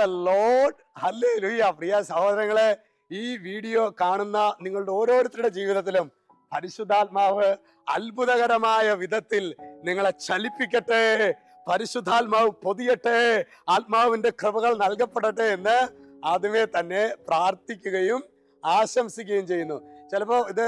The load ലുയ്യ പ്രിയ സഹോദരങ്ങളെ ഈ വീഡിയോ കാണുന്ന നിങ്ങളുടെ ഓരോരുത്തരുടെ ജീവിതത്തിലും പരിശുദ്ധാത്മാവ് അത്ഭുതകരമായ വിധത്തിൽ നിങ്ങളെ ചലിപ്പിക്കട്ടെ പരിശുദ്ധാത്മാവ് പൊതിയട്ടെ ആത്മാവിന്റെ കൃപകൾ നൽകപ്പെടട്ടെ എന്ന് ആദ്യമേ തന്നെ പ്രാർത്ഥിക്കുകയും ആശംസിക്കുകയും ചെയ്യുന്നു. ചിലപ്പോൾ ഇത്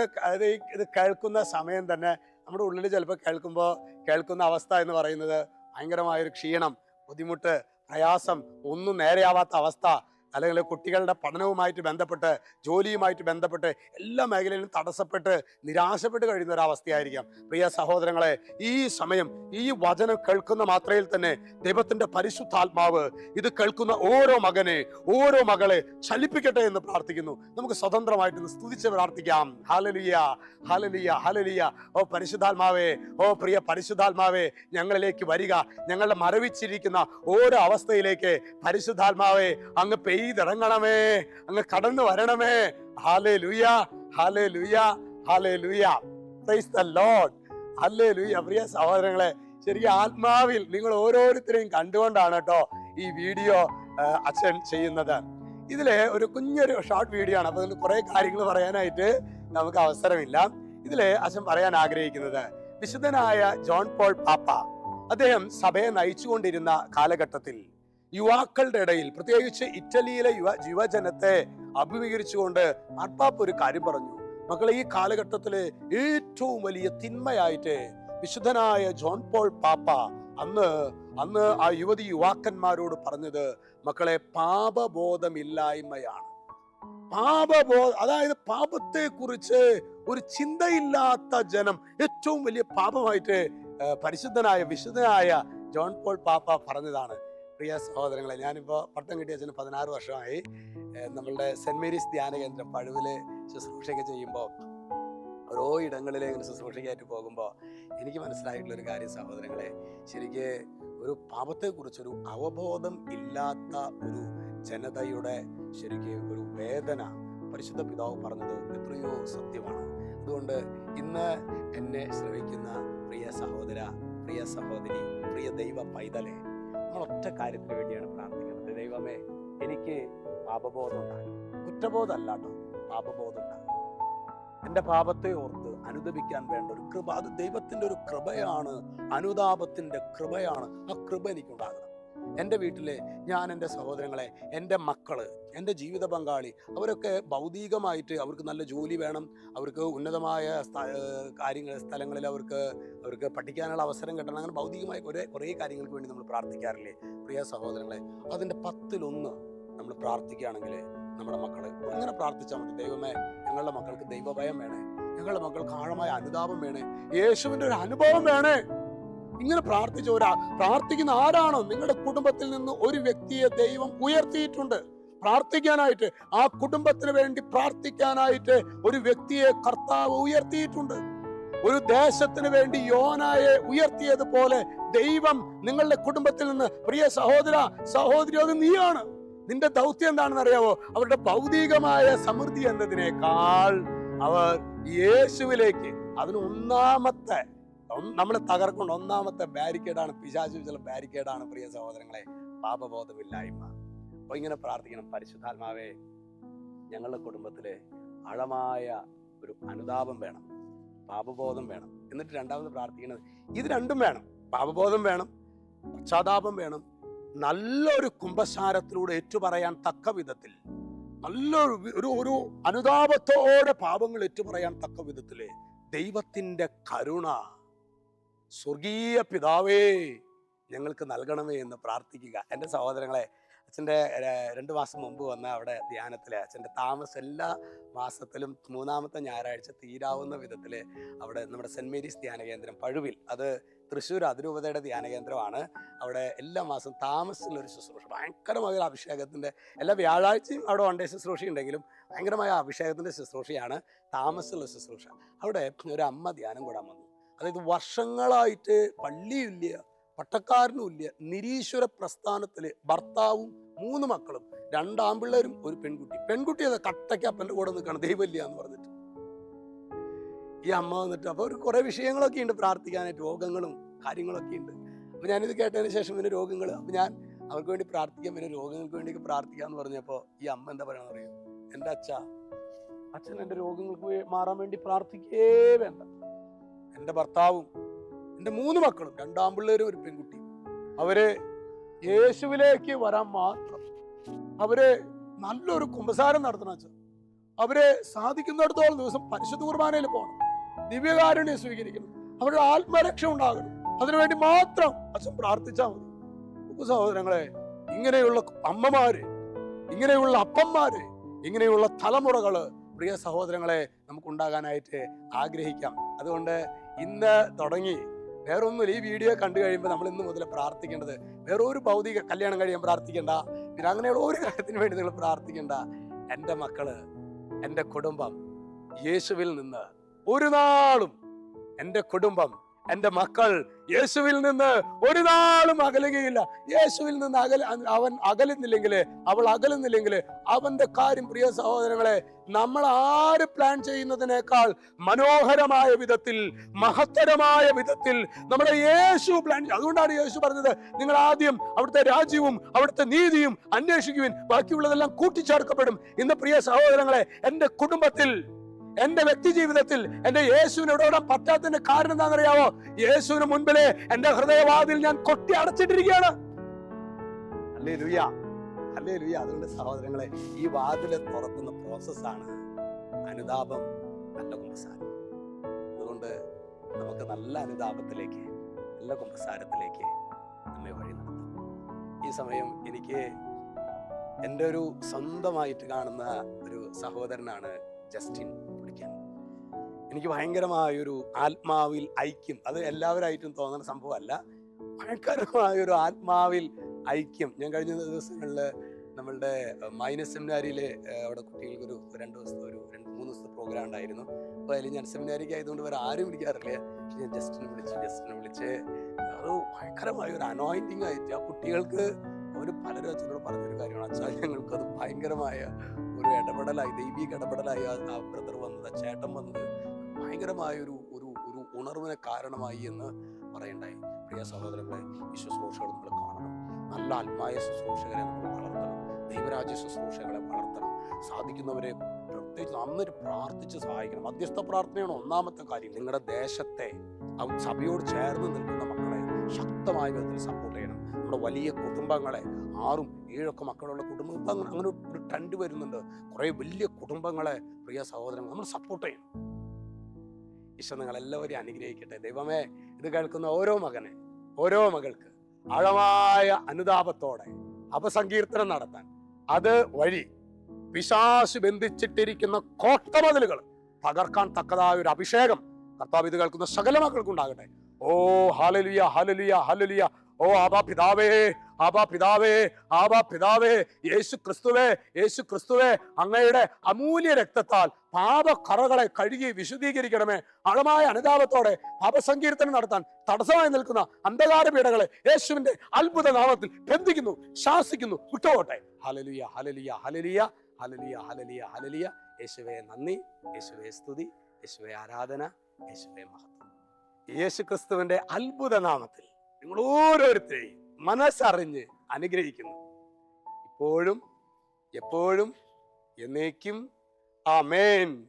ഇത് കേൾക്കുന്ന സമയം തന്നെ നമ്മുടെ ഉള്ളിൽ ചിലപ്പോൾ കേൾക്കുമ്പോൾ കേൾക്കുന്ന അവസ്ഥ എന്ന് പറയുന്നത് ഭയങ്കരമായൊരു ക്ഷീണം ബുദ്ധിമുട്ട് പ്രയാസം ഒന്നും നേരെയാവാത്ത അവസ്ഥ അല്ലെങ്കിൽ കുട്ടികളുടെ പഠനവുമായിട്ട് ബന്ധപ്പെട്ട് ജോലിയുമായിട്ട് ബന്ധപ്പെട്ട് എല്ലാ മേഖലയിലും തടസ്സപ്പെട്ട് നിരാശപ്പെട്ട് കഴിയുന്ന ഒരവസ്ഥയായിരിക്കാം. പ്രിയ സഹോദരങ്ങളെ ഈ സമയം ഈ വചനം കേൾക്കുന്ന മാത്രയിൽ തന്നെ ദൈവത്തിന്റെ പരിശുദ്ധാത്മാവ് ഇത് കേൾക്കുന്ന ഓരോ മകനെ ഓരോ മകളെ ചലിപ്പിക്കട്ടെ എന്ന് പ്രാർത്ഥിക്കുന്നു. നമുക്ക് സ്വതന്ത്രമായിട്ട് സ്തുതിച്ച് പ്രാർത്ഥിക്കാം. ഹാലലിയ ഹാലലിയ ഹാലലിയ ഓ പരിശുദ്ധാത്മാവേ ഓ പ്രിയ പരിശുദ്ധാത്മാവേ ഞങ്ങളിലേക്ക് വരിക. ഞങ്ങളുടെ മരവിച്ചിരിക്കുന്ന ഓരോ അവസ്ഥയിലേക്ക് പരിശുദ്ധാത്മാവേ അങ്ങ് പെയ്തിറങ്ങണമേ അങ്ങ് കടന്നു വരണമേ. ഹാലേ ലുയ ഹാലേ ലുയ ഹാലേ ലുയ പ്രൈസ് ദ ലോഡ് ഹാലേ ലുയ പ്രിയ സഹോദരങ്ങളെ ശരിക്കും ആത്മാവിൽ നിങ്ങൾ ഓരോരുത്തരെയും കണ്ടുകൊണ്ടാണ് കേട്ടോ ഈ വീഡിയോ അച്ഛൻ ചെയ്യുന്നത്. ഇതിൽ ഒരു കുഞ്ഞൊരു ഷോർട്ട് വീഡിയോ ആണ്. അപ്പൊ അതിൽ കുറെ കാര്യങ്ങൾ പറയാനായിട്ട് നമുക്ക് അവസരമില്ല. ഇതിൽ അച്ഛൻ പറയാൻ ആഗ്രഹിക്കുന്നത് വിശുദ്ധനായ ജോൺ പോൾ പാപ്പ അദ്ദേഹം സഭയെ നയിച്ചുകൊണ്ടിരുന്ന കാലഘട്ടത്തിൽ യുവാക്കളുടെ ഇടയിൽ പ്രത്യേകിച്ച് ഇറ്റലിയിലെ യുവ യുവജനത്തെ അഭിമുഖീകരിച്ചുകൊണ്ട് മാർപ്പാപ്പ ഒരു കാര്യം പറഞ്ഞു. മക്കളെ ഈ കാലഘട്ടത്തിലെ ഏറ്റവും വലിയ തിന്മയായിട്ട് വിശുദ്ധനായ ജോൺ പോൾ പാപ്പ അന്ന് അന്ന് ആ യുവതി യുവാക്കന്മാരോട് പറഞ്ഞത് മക്കളെ പാപബോധമില്ലായ്മയാണ്. പാപബോ അതായത് പാപത്തെ കുറിച്ച് ഒരു ചിന്തയില്ലാത്ത ജനം ഏറ്റവും വലിയ പാപമായിട്ട് പരിശുദ്ധനായ വിശുദ്ധനായ ജോൺ പോൾ പാപ്പ പറഞ്ഞതാണ്. പ്രിയ സഹോദരങ്ങളെ ഞാനിപ്പോൾ പട്ടം കിട്ടിയ അച്ഛന് പതിനാറ് വർഷമായി. നമ്മളുടെ സെന്റ് മേരീസ് ധ്യാന കേന്ദ്രം പഴുവിൽ ശുശ്രൂഷയൊക്കെ ചെയ്യുമ്പോൾ ഓരോ ഇടങ്ങളിലെ ഇങ്ങനെ ശുശ്രൂഷയ്ക്കായിട്ട് പോകുമ്പോൾ എനിക്ക് മനസ്സിലായിട്ടുള്ള ഒരു കാര്യം സഹോദരങ്ങളെ ശരിക്ക് ഒരു പാപത്തെക്കുറിച്ചൊരു അവബോധം ഇല്ലാത്ത ഒരു ജനതയുടെ ശരിക്ക് ഒരു വേദന പരിശുദ്ധ പിതാവ് പറഞ്ഞത് എത്രയോ സത്യമാണ്. അതുകൊണ്ട് ഇന്ന് എന്നെ ശ്രമിക്കുന്ന പ്രിയ സഹോദര പ്രിയ സഹോദരി പ്രിയ ദൈവ പൈതലെ നമ്മൾ ഒറ്റ കാര്യത്തിന് വേണ്ടിയാണ് പ്രാർത്ഥിക്കുന്നത്. ദൈവമേ എനിക്ക് പാപബോധം ഉണ്ടാകും കുറ്റബോധമല്ല കേട്ടോ പാപബോധം ഉണ്ടാകും എന്റെ പാപത്തെ ഓർത്ത് അനുദപിക്കാൻ വേണ്ട ഒരു കൃപ അത് ദൈവത്തിന്റെ ഒരു കൃപയാണ്. അനുതാപത്തിന്റെ കൃപയാണ്. ആ കൃപ എനിക്കുണ്ടാകണം. എന്റെ വീട്ടിലെ ഞാൻ എന്റെ സഹോദരങ്ങളെ എന്റെ മക്കൾ എന്റെ ജീവിത പങ്കാളി അവരൊക്കെ ഭൗതികമായിട്ട് അവർക്ക് നല്ല ജോലി വേണം. അവർക്ക് ഉന്നതമായ കാര്യങ്ങൾ സ്ഥലങ്ങളിൽ അവർക്ക് അവർക്ക് പഠിക്കാനുള്ള അവസരം കിട്ടണം. അങ്ങനെ ഭൗതികമായ കുറേ കുറേ കാര്യങ്ങൾക്ക് വേണ്ടി നമ്മൾ പ്രാർത്ഥിക്കാറില്ലേ? പ്രിയ സഹോദരങ്ങളെ അതിന്റെ പത്തിലൊന്ന് നമ്മൾ പ്രാർത്ഥിക്കുകയാണെങ്കിൽ നമ്മുടെ മക്കൾ അങ്ങനെ പ്രാർത്ഥിച്ചാൽ മതി. ദൈവമേ ഞങ്ങളുടെ മക്കൾക്ക് ദൈവഭയം വേണേ. ഞങ്ങളുടെ മക്കൾക്ക് ആഴമായ അനുതാപം വേണേ. യേശുവിന്റെ ഒരു അനുഭവം വേണേ. ഇങ്ങനെ പ്രാർത്ഥിച്ച ഒരാ പ്രാർത്ഥിക്കുന്ന ആരാണോ? നിങ്ങളുടെ കുടുംബത്തിൽ നിന്ന് ഒരു വ്യക്തിയെ ദൈവം ഉയർത്തിയിട്ടുണ്ട്. പ്രാർത്ഥിക്കാനായിട്ട് ആ കുടുംബത്തിന് വേണ്ടി പ്രാർത്ഥിക്കാനായിട്ട് ഒരു വ്യക്തിയെ കർത്താവ് ഉയർത്തിയിട്ടുണ്ട്. ഒരു ദേശത്തിന് വേണ്ടി യോനായെ ഉയർത്തിയതുപോലെ ദൈവം നിങ്ങളുടെ കുടുംബത്തിൽ നിന്ന് പ്രിയ സഹോദര സഹോദരി അത് നീയാണ്. നിന്റെ ദൗത്യം എന്താണെന്ന് അറിയാവോ? അവരുടെ ഭൗതികമായ സമൃദ്ധി എന്നതിനേക്കാൾ അവർ യേശുവിലേക്ക് അതിന് ഒന്നാമത്തെ നമ്മളെ തകർക്കൊണ്ട് ഒന്നാമത്തെ ബാരിക്കേഡാണ് പിശാചു ചില ബാരിക്കേഡാണ് പ്രിയ സഹോദരങ്ങളെ പാപബോധമില്ലായ്മ. അപ്പൊ ഇങ്ങനെ പ്രാർത്ഥിക്കണം. പരിശുദ്ധാത്മാവേ ഞങ്ങളുടെ കുടുംബത്തിലെ ആഴമായ ഒരു അനുതാപം വേണം പാപബോധം വേണം. എന്നിട്ട് രണ്ടാമത് പ്രാർത്ഥിക്കുന്നത് ഇത് രണ്ടും വേണം. പാപബോധം വേണം പശ്ചാത്താപം വേണം. നല്ലൊരു കുംഭസാരത്തിലൂടെ ഏറ്റുപറയാൻ തക്ക വിധത്തിൽ നല്ലൊരു ഒരു ഒരു അനുതാപത്തോടെ പാപങ്ങൾ ഏറ്റുപറയാൻ തക്ക വിധത്തിൽ ദൈവത്തിന്റെ കരുണ സ്വർഗീയ പിതാവേ ഞങ്ങൾക്ക് നൽകണമേ എന്ന് പ്രാർത്ഥിക്കുക. എന്റെ സഹോദരങ്ങളെ അച്ഛന്റെ രണ്ട് മാസം മുമ്പ് വന്ന അവിടെ ധ്യാനത്തിൽ അച്ഛന്റെ താമസം എല്ലാ മാസത്തിലും മൂന്നാമത്തെ ഞായറാഴ്ച തീരാവുന്ന വിധത്തിൽ അവിടെ നമ്മുടെ സെന്റ് മേരീസ് ധ്യാന കേന്ദ്രം പഴുവിൽ. അത് തൃശ്ശൂർ അതിരൂപതയുടെ ധ്യാന കേന്ദ്രമാണ് അവിടെ എല്ലാ മാസം താമസത്തിലുള്ള ഒരു ശുശ്രൂഷ. ഭയങ്കരമായ അഭിഷേകത്തിന്റെ എല്ലാ വ്യാഴാഴ്ചയും അവിടെ വൺ ഡേ ശുശ്രൂഷ ഉണ്ടെങ്കിലും ഭയങ്കരമായ അഭിഷേകത്തിന്റെ ശുശ്രൂഷയാണ് താമസമുള്ള ശുശ്രൂഷ. അവിടെ ഒരു അമ്മ ധ്യാനം കൂടാൻ വന്നു അതായത് വർഷങ്ങളായിട്ട് പള്ളിയില്ല പട്ടക്കാരനുമില്ല നിരീശ്വര പ്രസ്ഥാനത്തിൽ ഭർത്താവും മൂന്ന് മക്കളും രണ്ടാമ്പിള്ളേരും ഒരു പെൺകുട്ടി. പെൺകുട്ടി അത് കട്ടയ്ക്ക് അപ്പന്റെ കൂടെ നിൽക്കണം ദൈവമില്ല എന്ന് പറഞ്ഞിട്ട്. ഈ അമ്മ വന്നിട്ട് അപ്പോൾ ഒരു കുറെ വിഷയങ്ങളൊക്കെ ഉണ്ട് പ്രാർത്ഥിക്കാനായിട്ട് രോഗങ്ങളും കാര്യങ്ങളൊക്കെ ഉണ്ട്. അപ്പൊ ഞാനിത് കേട്ടതിന് ശേഷം പിന്നെ രോഗങ്ങൾ അപ്പൊ ഞാൻ അവർക്ക് വേണ്ടി പ്രാർത്ഥിക്കാൻ പിന്നെ രോഗങ്ങൾക്ക് വേണ്ടിയൊക്കെ വേണ്ടി പ്രാർത്ഥിക്കാന്ന് പറഞ്ഞപ്പോൾ ഈ അമ്മ എന്താ പറയുക അറിയാം? എന്റെ അച്ഛ അച്ഛൻ എന്റെ രോഗങ്ങൾക്ക് മാറാൻ വേണ്ടി പ്രാർത്ഥിക്കേ വേണ്ട. എന്റെ ഭർത്താവും എന്റെ മൂന്ന് മക്കളും രണ്ടാം പിള്ളേരും ഒരു പെൺകുട്ടി. അവർ യേശുവിലേക്ക് വരാൻ മാത്രം. അവർ നല്ലൊരു കുമ്പസാരം നടത്തണം അച്ഛൻ അവർ സാധിക്കുന്നിടത്തോളം ദിവസം പരിശുദ്ധ കുർബാനയിൽ പോകണം. ദിവ്യകാരുണ്യം സ്വീകരിക്കണം. അവരുടെ ആത്മരക്ഷ ഉണ്ടാകണം. അതിനുവേണ്ടി മാത്രം അച്ഛൻ പ്രാർത്ഥിച്ചാൽ മതി. സഹോദരങ്ങളെ ഇങ്ങനെയുള്ള അമ്മമാര് ഇങ്ങനെയുള്ള അപ്പന്മാര് ഇങ്ങനെയുള്ള തലമുറകൾ പ്രിയ സഹോദരങ്ങളെ നമുക്ക് ഉണ്ടാകാനായിട്ട് ആഗ്രഹിക്കാം. അതുകൊണ്ട് ഇന്ന് തുടങ്ങി. വേറൊന്നുമില്ല ഈ വീഡിയോ കണ്ടു കഴിയുമ്പോൾ നമ്മൾ ഇന്ന് മുതൽ പ്രാർത്ഥിക്കേണ്ടത് വേറെ ഒരു ഭൗതിക കല്യാണം കഴിയാൻ പ്രാർത്ഥിക്കേണ്ട. പിന്നെ അങ്ങനെയുള്ള ഒരു കാര്യത്തിന് വേണ്ടി നിങ്ങൾ പ്രാർത്ഥിക്കേണ്ട. എന്റെ മക്കൾ എന്റെ കുടുംബം യേശുവിൽ നിന്ന് ഒരു നാളും എന്റെ കുടുംബം എന്റെ മക്കൾ യേശുവിൽ നിന്ന് ഒരു നാളും അകലുകയില്ല. യേശുവിൽ നിന്ന് അകല അവൻ അകലുന്നില്ലെങ്കിൽ അവൾ അകലുന്നില്ലെങ്കിൽ അവന്റെ കാര്യം പ്രിയ സഹോദരങ്ങളെ നമ്മൾ ആര് പ്ലാൻ ചെയ്യുന്നതിനേക്കാൾ മനോഹരമായ വിധത്തിൽ മഹത്തരമായ വിധത്തിൽ നമ്മുടെ യേശു പ്ലാൻ അതുകൊണ്ടാണ് യേശു പറഞ്ഞത് നിങ്ങൾ ആദ്യം അവിടുത്തെ രാജ്യവും അവിടുത്തെ നീതിയും അന്വേഷിക്കുവിൻ. ബാക്കിയുള്ളതെല്ലാം കൂട്ടിച്ചേർക്കപ്പെടും. ഇന്ന് പ്രിയ സഹോദരങ്ങളെ എന്റെ കുടുംബത്തിൽ എന്റെ വ്യക്തി ജീവിതത്തിൽ എന്റെ യേശുവിന് ഇടപെടാൻ പറ്റാത്തതിന്റെ കാരണം എന്താണെന്നറിയാവോ? യേശുവിന് മുൻപിലെ എന്റെ ഹൃദയവാതിൽ ഞാൻ കൊട്ടി അടച്ചിട്ടിരിക്കുകയാണ്. അല്ലേ ലുയ അല്ലേ ലുയ അതുകൊണ്ട് സഹോദരങ്ങളെ ഈ വാതിൽ തുറക്കുന്ന പ്രോസസ്സാണ് അനുതാപം നല്ല കുമ്പസാരം. അതുകൊണ്ട് നമുക്ക് നല്ല അനുതാപത്തിലേക്ക് നല്ല കുമ്പസാരത്തിലേക്ക് നമ്മെ വഴി നടത്താം. ഈ സമയം എനിക്ക് എന്റെ ഒരു സ്വന്തമായിട്ട് കാണുന്ന ഒരു സഹോദരനാണ് ജസ്റ്റിൻ. എനിക്ക് ഭയങ്കരമായൊരു ആത്മാവിൽ ഐക്യം. അത് എല്ലാവരായിട്ടും തോന്നുന്ന സംഭവമല്ല. ഭയങ്കരമായൊരു ആത്മാവിൽ ഐക്യം. ഞാൻ കഴിഞ്ഞ ദിവസങ്ങളിൽ നമ്മളുടെ മൈനസ് സെമിനാരിയിലെ അവിടെ കുട്ടികൾക്ക് ഒരു രണ്ട് ദിവസത്തെ ഒരു രണ്ട് മൂന്ന് ദിവസത്തെ പ്രോഗ്രാം ഉണ്ടായിരുന്നു. അപ്പോൾ അതിൽ ഞാൻ സെമിനാരിക്ക് ആയതുകൊണ്ട് വേറെ ആരും വിളിക്കാറില്ല. പക്ഷെ ഞാൻ ജസ്റ്റിനെ വിളിച്ച് ജസ്റ്റിനെ വിളിച്ച് അത് ഭയങ്കരമായ ഒരു അനോയിന്റിങ് ആയിട്ട് ആ കുട്ടികൾക്ക് അവർ പലരും അച്ഛനോട് പറഞ്ഞൊരു കാര്യമാണ്. അച്ഛാ ഞങ്ങൾക്ക് അത് ഭയങ്കരമായ ഒരു ഇടപെടലായി ദൈവിക ഇടപെടലായി. ആ- ബ്രദർ വന്നത് ആ ചേട്ടൻ വന്നത് ഭയങ്കരമായ ഒരു ഒരു ഉണർവിന് കാരണമായി എന്ന് പറയണ്ടായി. പ്രിയ സഹോദരങ്ങളെ ഈ ശുശ്രൂഷകൾ നമ്മൾ കാണണം. നല്ല ആത്മായ ശുശ്രൂഷകരെ നമ്മൾ വളർത്തണം. ദൈവരാജ്യ ശുശ്രൂഷകളെ വളർത്തണം. സാധിക്കുന്നവരെ പ്രത്യേകിച്ച് അന്നൊരു പ്രാർത്ഥിച്ച് സഹായിക്കണം. മധ്യസ്ഥ പ്രാർത്ഥനയാണ് ഒന്നാമത്തെ കാര്യം. നിങ്ങളുടെ ദേശത്തെ സഭയോട് ചേർന്ന് നിൽക്കുന്ന മക്കളെ ശക്തമായ വിധത്തിൽ സപ്പോർട്ട് ചെയ്യണം. നമ്മുടെ വലിയ കുടുംബങ്ങളെ ആറും ഏഴൊക്കെ മക്കളുള്ള കുടുംബം ഇപ്പം അങ്ങനെ ഒരു ട്രെൻഡ് വരുന്നുണ്ട്. കുറേ വലിയ കുടുംബങ്ങളെ പ്രിയ സഹോദരങ്ങൾ നമ്മൾ സപ്പോർട്ട് ചെയ്യണം. ഈശോ നിങ്ങളെല്ലാവരെയും അനുഗ്രഹിക്കട്ടെ. ദൈവമേ ഇത് കേൾക്കുന്ന ഓരോ മകനെ ഓരോ മകൾക്ക് ആഴമായ അനുതാപത്തോടെ അപസങ്കീർത്തനം നടത്താൻ അത് വഴി പിശാശ് ബന്ധിച്ചിട്ടിരിക്കുന്ന കോട്ടമതിലുകൾ തകർക്കാൻ തക്കതായ ഒരു അഭിഷേകം കർത്താവ് ഇത് കേൾക്കുന്ന സകല മക്കൾക്കുണ്ടാകട്ടെ ഓ ഹാലലിയ ഹാലലിയ ഹാലലിയ ഓ ആബാ പിതാവേ ആബാ പിതാവേ ആബാ പിതാവേ യേശു ക്രിസ്തുവേ യേശു ക്രിസ്തുവേ അങ്ങയുടെ അമൂല്യ രക്തത്താൽ പാപക്കറകളെ കഴുകി വിശുദ്ധീകരിക്കണമേ. ആഴമായ അനുതാപത്തോടെ പാപസങ്കീർത്തനം നടത്താൻ തടസ്സമായി നിൽക്കുന്ന അന്ധകാര പീഠകളെ യേശുവിന്റെ അത്ഭുത നാമത്തിൽ ബന്ധിക്കുന്നു ശാസിക്കുന്നു. വിട്ടുപോട്ടെ ഹലലിയ ഹലലിയ ഹലലിയ ഹലലിയ ഹലലിയ ഹലലിയ യേശുവേ നന്ദി യേശുവേ സ്തുതി യേശുവേ ആരാധന യേശുവേ മഹത്വം. യേശു ക്രിസ്തുവിന്റെ അത്ഭുത നാമത്തിൽ നിങ്ങൾ ഓരോരുത്തരെയും മനസ്സറിഞ്ഞ് അനുഗ്രഹിക്കുന്നു. ഇപ്പോഴും എപ്പോഴും എന്നേക്കും. ആമേൻ.